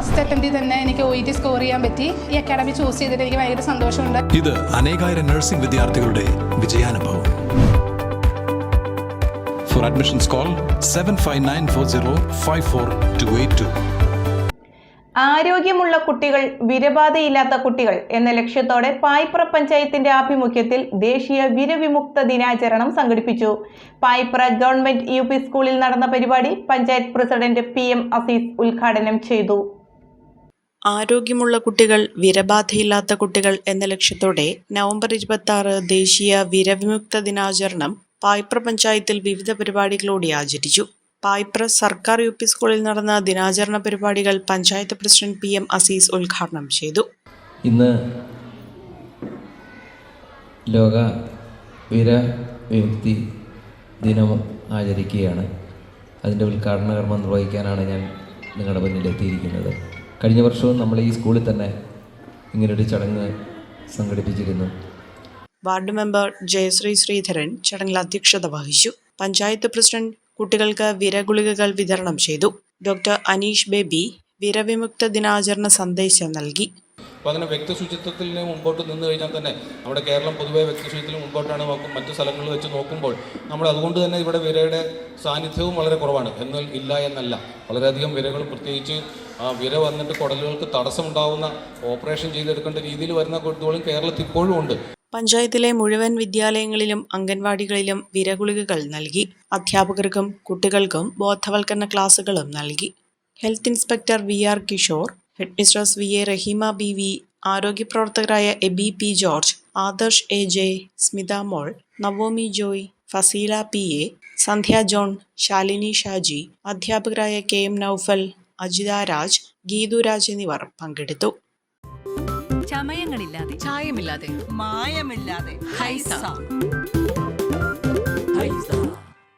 First അറ്റംപ്റ്റിൽ തന്നെ എനിക്ക് O E T score ചെയ്യാൻ പറ്റി. ഈ അക്കാഡമി ചൂസ് ചെയ്തിട്ട് എനിക്ക് ഭയങ്കര സന്തോഷമുണ്ട്. ഇത് അനേകായിരം നഴ്സിംഗ് വിദ്യാർത്ഥികളുടെ വിജയാനുഭവം. For admissions call seven five nine four zero five four two eight two ആരോഗ്യമുള്ള കുട്ടികൾ വിരബാധയില്ലാത്ത കുട്ടികൾ എന്ന ലക്ഷ്യത്തോടെ പായ്പ്ര പഞ്ചായത്തിന്റെ ആഭിമുഖ്യത്തിൽ ദേശീയ വിരവിമുക്ത ദിനാചരണം സംഘടിപ്പിച്ചു. പായ്പ്ര ഗവൺമെന്റ് യു പി സ്കൂളിൽ നടന്ന പരിപാടി panchayat president P M Aziz ഉദ്ഘാടനം ചെയ്തു. ആരോഗ്യമുള്ള കുട്ടികൾ വിരബാധയില്ലാത്ത കുട്ടികൾ എന്ന ലക്ഷ്യത്തോടെ നവംബർ ഇരുപത്തി ദേശീയ വിരവിമുക്ത ദിനാചരണം പായ്പ്ര പഞ്ചായത്തിൽ വിവിധ പരിപാടികളോടെ ആചരിച്ചു. പായ്പ്ര സർക്കാർ യു പി സ്കൂളിൽ നടന്ന ദിനാചരണ പരിപാടികൾ panchayat president P M Aziz ഉദ്ഘാടനം ചെയ്തു. ഇന്ന് ലോക വിരവിമുക്തി ദിനം ആചരിക്കുകയാണ്. അതിന്റെ ഉദ്ഘാടന കർമ്മം നിർവഹിക്കാനാണ് ഞാൻ നിങ്ങളുടെ മുന്നിൽ എത്തിയിരിക്കുന്നത് കഴിഞ്ഞ വർഷവും നമ്മൾ ഈ സ്കൂളിൽ തന്നെ ഇങ്ങനൊരു ചടങ്ങ് സംഘടിപ്പിച്ചിരുന്നു. വാർഡ് മെമ്പർ ജയശ്രീ ശ്രീധരൻ ചടങ്ങിൽ അധ്യക്ഷത വഹിച്ചു. പഞ്ചായത്ത് പ്രസിഡന്റ് കുട്ടികൾക്ക് വിരഗുളികകൾ വിതരണം ചെയ്തു. ഡോക്ടർ അനീഷ് ബേബി വിരവിമുക്ത ദിനാചരണ സന്ദേശം നൽകി. അപ്പോൾ അങ്ങനെ വ്യക്തി ശുചിത്വത്തിൽ മുമ്പോട്ട് നിന്ന് കഴിഞ്ഞാൽ തന്നെ നമ്മുടെ കേരളം പൊതുവേ വ്യക്തി ശുചിത്വത്തിൽ മുമ്പോട്ടാണ് നോക്കും. മറ്റു സ്ഥലങ്ങളിൽ വെച്ച് നോക്കുമ്പോൾ നമ്മൾ അതുകൊണ്ട് തന്നെ ഇവിടെ വിരയുടെ സാന്നിധ്യവും വളരെ കുറവാണ്. എന്നാൽ ഇല്ല എന്നല്ല. വളരെയധികം വിരകൾ പ്രത്യേകിച്ച് വിര വന്നിട്ട് കുടലുകൾക്ക് തടസ്സമുണ്ടാവുന്ന ഓപ്പറേഷൻ ചെയ്തെടുക്കേണ്ട രീതിയിൽ വരുന്ന കുട്ടികളും കേരളത്തിൽ ഇപ്പോഴും ഉണ്ട്. പഞ്ചായത്തിലെ മുഴുവൻ വിദ്യാലയങ്ങളിലും അംഗൻവാടികളിലും വിരഗുളികകൾ നൽകി. അധ്യാപകർക്കും കുട്ടികൾക്കും ബോധവൽക്കരണ ക്ലാസുകളും നൽകി. Health inspector V R Kishore head mistress V A Raheema B V ആരോഗ്യപ്രവർത്തകരായ Abi P George Adarsh A J Smitha Mol Naomi Joy Faseela P A Sandhya John Shalini Shaji അധ്യാപകരായ കെ എം നൌഫൽ അജിത രാജ് ഗീതു രാജ് എന്നിവർ പങ്കെടുത്തു. ചമയങ്ങളില്ലാതെ. ചായമില്ലാതെ. മായമില്ലാതെ. ഹൈസ.